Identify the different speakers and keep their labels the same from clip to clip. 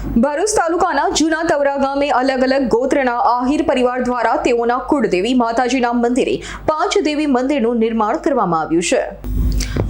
Speaker 1: ભરૂચ તાલુકાના જૂના તવરા ગામે અલગ અલગ ગોત્રના આહિર પરિવાર દ્વારા તેઓના કુળદેવી માતાજીના મંદિરે પાંચ દેવી મંદિરનું નિર્માણ કરવામાં આવ્યું છે.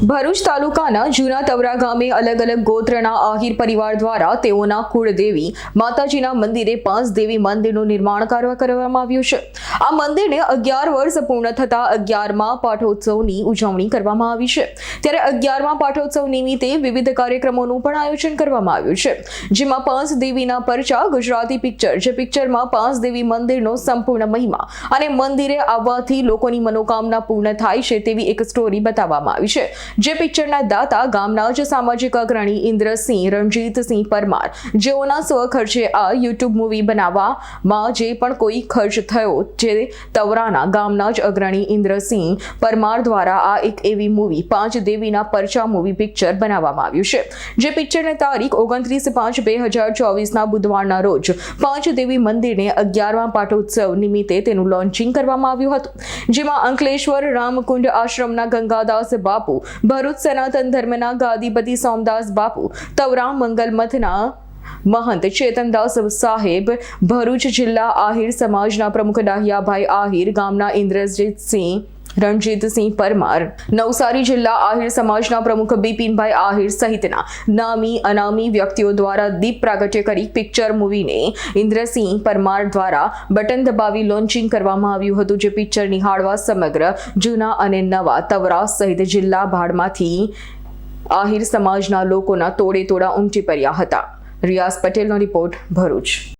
Speaker 1: ભરૂચ તાલુકાના જૂના તવરા ગામે અલગ અલગ ગોત્રના આહિર પરિવાર દ્વારા તેઓના કુળદેવી માતાજીના મંદિરે પાંચ દેવી મંદિરનું નિર્માણ કાર્ય કરવામાં આવ્યું છે. આ મંદિરને અગિયાર વર્ષ પૂર્ણ થતા અગિયારમાં પાઠોત્સવની ઉજવણી કરવામાં આવી છે. ત્યારે અગિયારમાં પાઠોત્સવ નિમિત્તે વિવિધ કાર્યક્રમોનું પણ આયોજન કરવામાં આવ્યું છે. જેમાં પાંચ દેવીના પરચા, ગુજરાતી પિક્ચર, જે પિક્ચરમાં પાંચ દેવી મંદિરનો સંપૂર્ણ મહિમા અને મંદિરે આવવાથી લોકોની મનોકામના પૂર્ણ થાય છે તેવી એક સ્ટોરી બતાવવામાં આવી છે. જે પિક્ચરના દાતા ગામના જ સામાજિક અગ્રણી ઇન્દ્રસિંહ, રણજીતસિંહ પરમાર. જેઓના સ્વખર્ચે આ યુટ્યુબ મૂવી બનાવવામાં જે પણ કોઈ ખર્ચ થયો જે તવરાના ગામના જ અગ્રણી ઇન્દ્રસિંહ પરમાર દ્વારા આ એક એવી મૂવી પાંચ દેવીના પરચા મૂવી પિક્ચર બનાવવામાં આવ્યું છે. જે પિક્ચરની તારીખ ઓગણત્રીસ પાંચ બે હજાર ચોવીસના બુધવારના રોજ પાંચ દેવી મંદિરને અગિયારમા પાટોત્સવ નિમિત્તે તેનું લોન્ચિંગ કરવામાં આવ્યું હતું. જેમાં અંકલેશ્વર, રામકુંડ આશ્રમના ગંગાદાસ બાપુ ભરૂચ સનાતન ધર્મના ગાદીપતિ સોમદાસ બાપુ, તવરા મંગલમથના મહંત ચેતનદાસ સાહેબ, ભરૂચ જિલ્લા આહિર સમાજના પ્રમુખ ડાહિયાભાઈ આહિર, ગામના ઇન્દ્રજીતસિંહ રણજીતસિંહ પરમાર. નવસારી જિલ્લા આહિર સમાજના પ્રમુખ બિપિનભાઈ આહિર સહિતના નામી અનામી વ્યક્તિઓ દ્વારા દીપ પ્રાગટ્ય કરી પિક્ચર મૂવીને ઇન્દ્રસિંહ પરમાર દ્વારા બટન દબાવી લોન્ચિંગ કરવામાં આવ્યું હતું, જે પિક્ચર નિહાળવા સમગ્ર જૂના અને નવા તવરા સહિત જિલ્લા ભાડમાંથી આહિર સમાજના લોકોના તોડે તોડા ઉમટી પડ્યા હતા. રિયાઝ પટેલનો રિપોર્ટ ભરૂચ.